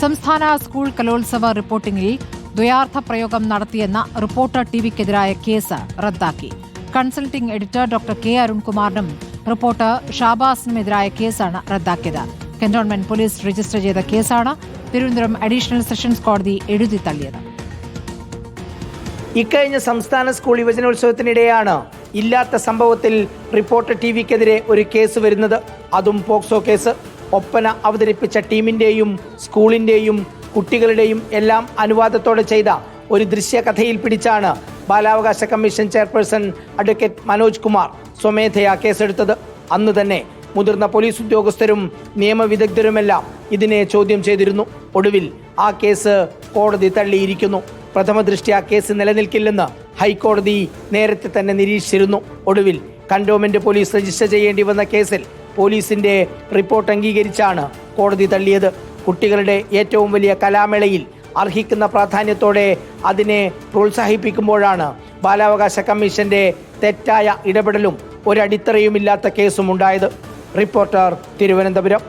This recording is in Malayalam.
സംസ്ഥാന സ്കൂൾ കലോത്സവ റിപ്പോർട്ടിംഗിൽ ദ്വയാർത്ഥ പ്രയോഗം നടത്തിയെന്ന റിപ്പോർട്ടർ ടി വിക്കെതിരായ കേസ് റദ്ദാക്കി. കൺസൾട്ടിംഗ് എഡിറ്റർ ഡോക്ടർ കെ അരുൺകുമാറിനും റിപ്പോർട്ടർ ഷാബാസിനുമെതിരായ കേസാണ് റദ്ദാക്കിയത്. കന്റോൺമെന്റ് പോലീസ് രജിസ്റ്റർ ചെയ്ത കേസാണ് തിരുവനന്തപുരം അഡീഷണൽ സെഷൻസ് കോടതി എഴുതി തള്ളിയത്. ഇക്കഴിഞ്ഞ സംസ്ഥാന സ്കൂൾ യുവജനോത്സവത്തിനിടെയാണ് ഇല്ലാത്ത സംഭവത്തിൽ റിപ്പോർട്ടർ ടി വിക്കെതിരെ ഒരു കേസ് വരുന്നത്. അതും പോക്സോ കേസ്. ഒപ്പന അവതരിപ്പിച്ച ടീമിന്റെയും സ്കൂളിന്റെയും കുട്ടികളുടെയും എല്ലാം അനുവാദത്തോടെ ചെയ്ത ഒരു ദൃശ്യകഥയിൽ പിടിച്ചാണ് ബാലാവകാശ commission chairperson advocate Manoj Kumar സ്വമേധയാ കേസെടുത്തത്. അന്ന് തന്നെ മുതിർന്ന പോലീസ് ഉദ്യോഗസ്ഥരും നിയമവിദഗ്ധരുമെല്ലാം ഇതിനെ ചോദ്യം ചെയ്തിരുന്നു. ഒടുവിൽ ആ കേസ് കോടതി തള്ളിയിരിക്കുന്നു. പ്രഥമ ദൃഷ്ട്യാ കേസ് നിലനിൽക്കില്ലെന്ന് ഹൈക്കോടതി നേരത്തെ തന്നെ നിരീക്ഷിച്ചിരുന്നു. ഒടുവിൽ കണ്ടോൺമെന്റ് പോലീസ് രജിസ്റ്റർ ചെയ്യേണ്ടി വന്ന കേസിൽ പോലീസിന്റെ റിപ്പോർട്ട് അംഗീകരിച്ചാണ് കോടതി തള്ളിയത്. കുട്ടികളുടെ ഏറ്റവും വലിയ കലാമേളയിൽ അർഹിക്കുന്ന പ്രാധാന്യത്തോടെ അതിനെ പ്രോത്സാഹിപ്പിക്കുമ്പോഴാണ് ബാലാവകാശ കമ്മീഷന്റെ തെറ്റായ ഇടപെടലും ഒരടിത്തറയുമില്ലാത്ത കേസും ഉണ്ടായത്. റിപ്പോർട്ടർ തിരുവനന്തപുരം.